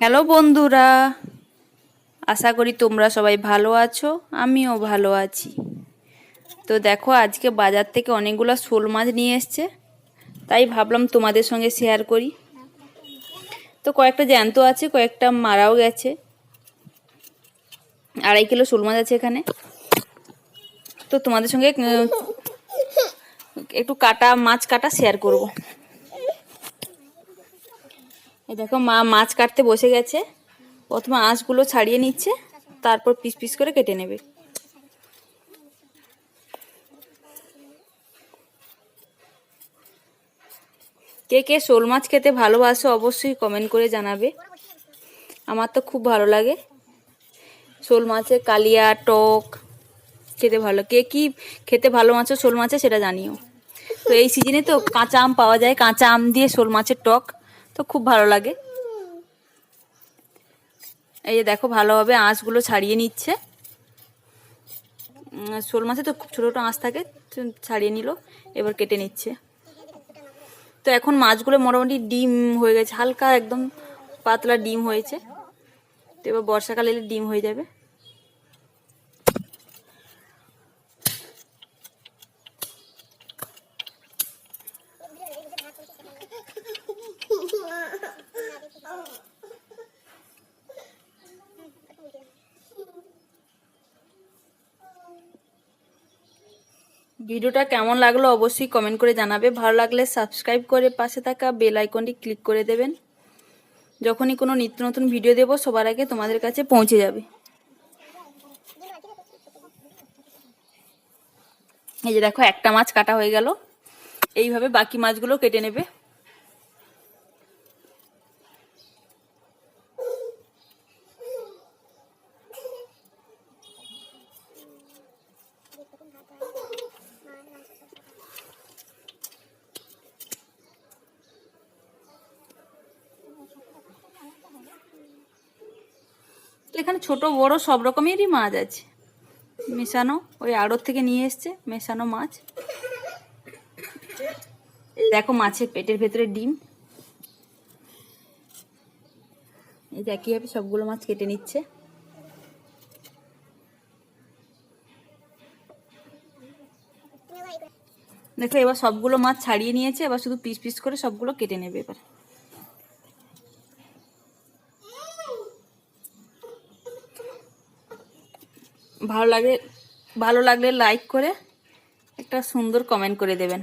Hello বন্ধুরা, আশা করি তোমরা সবাই ভালো আছো, আমিও ভালো আছি। তো দেখো, আজকে বাজার থেকে অনেকগুলো শোল মাছ নিয়ে এসছে, তাই ভাবলাম তোমাদের সঙ্গে শেয়ার করি। তো কয়েকটা জ্যান্ত আছে, কয়েকটা মারাও গেছে। আড়াই কিলো শোল মাছ আছে এখানে। তো তোমাদের সঙ্গে একটু কাটা, মাছ কাটা শেয়ার করব। এই দেখো মা মাছ কাটতে বসে গেছে। প্রথমে আঁশগুলো ছাড়িয়ে নিচ্ছে, তারপর পিস পিস করে কেটে নেবে। কে কে শোল মাছ খেতে ভালোবাসো অবশ্যই কমেন্ট করে জানাবে। আমার তো খুব ভালো লাগে। শোল মাছের কালিয়া, টক খেতে ভালো। কে কি খেতে ভালোবাসো শোল মাছে সেটা জানিও। তো এই সিজনে তো কাঁচা আম পাওয়া যায়। কাঁচা আম দিয়ে শোল মাছের টক তো খুব ভালো লাগে। এই যে দেখো ভালোভাবে আঁশগুলো ছাড়িয়ে নিচ্ছে। শোল মাছে তো খুব ছোটো ছোটো আঁশ থাকে ছাড়িয়ে নিল, এবার কেটে নিচ্ছে। তো এখন মাছগুলো মোটামুটি ডিম হয়ে গেছে, হালকা একদম পাতলা ডিম হয়েছে। তো এবার বর্ষাকালে ডিম হয়ে যাবে। ভিডিওটা কেমন লাগল অবশ্যই কমেন্ট করে জানাবে। ভালো লাগলে সাবস্ক্রাইব করে পাশে থাকা বেল আইকনটি ক্লিক করে দেবেন। যখনই কোনো নিত্য নতুন ভিডিও দেব, সবার আগে তোমাদের কাছে পৌঁছে যাবে। এই যে দেখো, একটা মাছ কাটা হয়ে গেল। এইভাবে বাকি মাছগুলো কেটে নেবে। এখানে ছোট, বড় সব রকমেরই মাছ আছে। মেশানো, ওই আড়ত থেকে নিয়ে এসছে, মেশানো মাছ। দেখো মাছের পেটের ভেতরে ডিম। এই যে একইভাবে সবগুলো মাছ কেটে নিচ্ছে। দেখো এবার সবগুলো মাছ ছাড়িয়ে নিয়েছে, এবার শুধু পিস পিস করে সবগুলো কেটে নেবে এবার। ভালো লাগে, ভালো লাগলে লাইক করে একটা সুন্দর কমেন্ট করে দেবেন।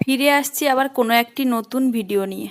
ফিরে আসছি আবার কোনো একটি নতুন ভিডিও নিয়ে।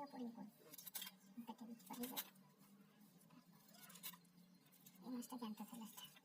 একটু বড় করে কর এই মাছটা জানতে ফেলাটা